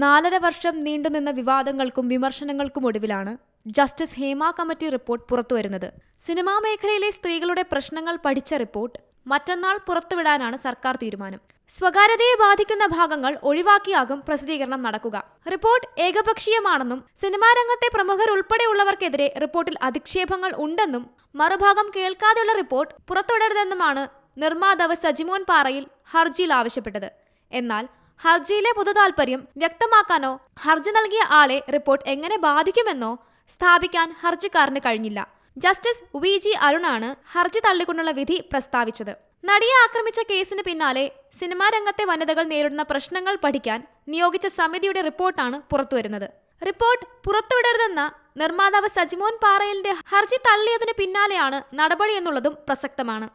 നാലര വർഷം നീണ്ടുനിന്ന വിവാദങ്ങൾക്കും വിമർശനങ്ങൾക്കും ഒടുവിലാണ് ജസ്റ്റിസ് ഹേമ കമ്മിറ്റി റിപ്പോർട്ട് പുറത്തുവരുന്നത്. സിനിമാ മേഖലയിലെ സ്ത്രീകളുടെ പ്രശ്നങ്ങൾ പഠിച്ച റിപ്പോർട്ട് മറ്റന്നാൾ പുറത്തുവിടാനാണ് സർക്കാർ തീരുമാനം. സ്വകാര്യതയെ ബാധിക്കുന്ന ഭാഗങ്ങൾ ഒഴിവാക്കിയാകും പ്രസിദ്ധീകരണം നടക്കുക. റിപ്പോർട്ട് ഏകപക്ഷീയമാണെന്നും സിനിമാ രംഗത്തെ പ്രമുഖർ ഉൾപ്പെടെയുള്ളവർക്കെതിരെ റിപ്പോർട്ടിൽ അധിക്ഷേപങ്ങൾ ഉണ്ടെന്നും മറുഭാഗം കേൾക്കാതെയുള്ള റിപ്പോർട്ട് പുറത്തുവിടരുതെന്നുമാണ് നിർമ്മാതാവ് സജിമോൻ പാറയിൽ ഹർജിയിൽ ആവശ്യപ്പെട്ടത്. എന്നാൽ ഹർജിയിലെ പൊതുതാൽപര്യം വ്യക്തമാക്കാനോ ഹർജി നൽകിയ ആളെ റിപ്പോർട്ട് എങ്ങനെ ബാധിക്കുമെന്നോ സ്ഥാപിക്കാൻ ഹർജിക്കാരന് കഴിഞ്ഞില്ല. ജസ്റ്റിസ് വി ജി അരുണാണ് ഹർജി തള്ളിക്കൊണ്ടുള്ള വിധി പ്രസ്താവിച്ചത്. നടിയെ ആക്രമിച്ച കേസിന് പിന്നാലെ സിനിമാ രംഗത്തെ വനിതകൾ നേരിടുന്ന പ്രശ്നങ്ങൾ പഠിക്കാൻ നിയോഗിച്ച സമിതിയുടെ റിപ്പോർട്ടാണ് പുറത്തുവരുന്നത്. റിപ്പോർട്ട് പുറത്തുവിടരുതെന്ന നിർമ്മാതാവ് സജിമോൻ പാറയലിന്റെ ഹർജി തള്ളിയതിനു പിന്നാലെയാണ് നടപടി എന്നുള്ളതും പ്രസക്തമാണ്.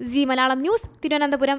ജി മലയാളം ന്യൂസ് തിരുവനന്തപുരം.